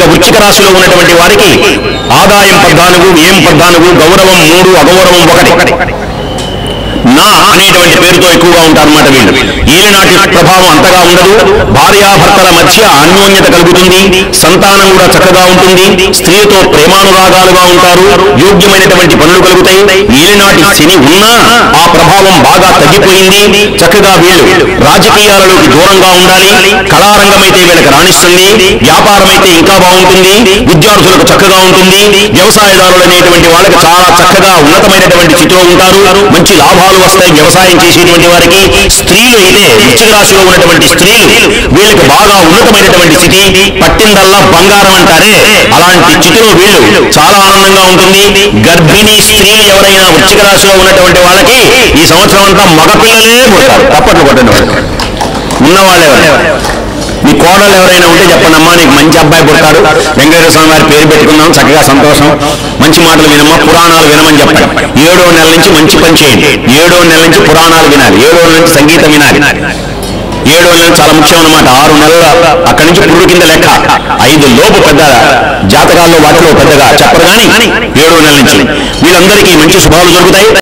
ఇక వృచ్చిక రాశిలో ఉన్నటువంటి వారికి ఆదాయం పద్నాలుగు ఏం పద్నాలుగు గౌరవం మూడు అగౌరవం ఒకటి. నా అనేటువంటి పేరుతో ఎక్కువగా ఉంటారన్నమాట వీళ్ళు. ఈలనాటి ప్రభావం అంతగా ఉండదు. భార్యాభర్తల మధ్య అన్యోన్యత కలుగుతుంది. సంతానం కూడా చక్కగా ఉంటుంది. స్త్రీతో ప్రేమానురాగాలుగా ఉంటారు. యోగ్యమైనటువంటి పనులు కలుగుతాయి. ఈలనాటి శని ఉన్నా ఆ ప్రభావం బాగా తగ్గిపోయింది. చక్కగా వీళ్ళు రాజకీయాలలోకి దూరంగా ఉండాలి. కళారంగం అయితే వీళ్ళకి రాణిస్తుంది. వ్యాపారం అయితే ఇంకా బాగుంటుంది. విద్యార్థులకు చక్కగా ఉంటుంది. వ్యవసాయదారులు అనేటువంటి వాళ్ళకి చాలా చక్కగా ఉన్నతమైనటువంటి స్థితిలో ఉంటారు. మంచి లాభాలు వస్తాయి వ్యవసాయం చేసేటువంటి వారికి స్త్రీలు అయితే వృశ్చిక రాశిలో ఉన్నటువంటి స్త్రీలు వీళ్ళకి బాగా ఉన్నతమైనటువంటి స్థితి పట్టిందల్లా బంగారం అంటారే. అలాంటి స్థితిలో వీళ్ళు చాలా ఆనందంగా ఉంటుంది. గర్భిణీ స్త్రీలు ఎవరైనా వృశ్చిక రాశిలో ఉన్నటువంటి వాళ్ళకి ఈ సంవత్సరం అంతా మగపిల్లలే పుడతారు. తప్పట్లు కొట్టండి వాళ్ళు. ఉన్నవాళ్ళు నీ మీ కోడలు ఎవరైనా ఉంటే చెప్పండమ్మా నీకు మంచి అబ్బాయి పుడతాడు. వెంకటేశ్వర స్వామి వారి పేరు పెట్టుకుందాం చక్కగా సంతోషం. మంచి మాటలు వినమ్మా పురాణాలు వినమని చెప్పండి. ఏడో నెల నుంచి మంచి పని చేయండి. ఏడో నెల నుంచి పురాణాలు వినాలి. ఏడో నెల నుంచి సంగీతం వినాలి. ఏడో నెల చాలా ముఖ్యం అన్నమాట ఆరు నెలల అక్కడి నుంచి పురుడు కింద లెక్క. ఐదు లోపు పెద్ద జాతకాల్లో వాటిలో పెద్దగా చెప్పరు కానీ ఏడో నెల నుంచి వీళ్ళందరికీ మంచి శుభాలు జరుగుతాయి.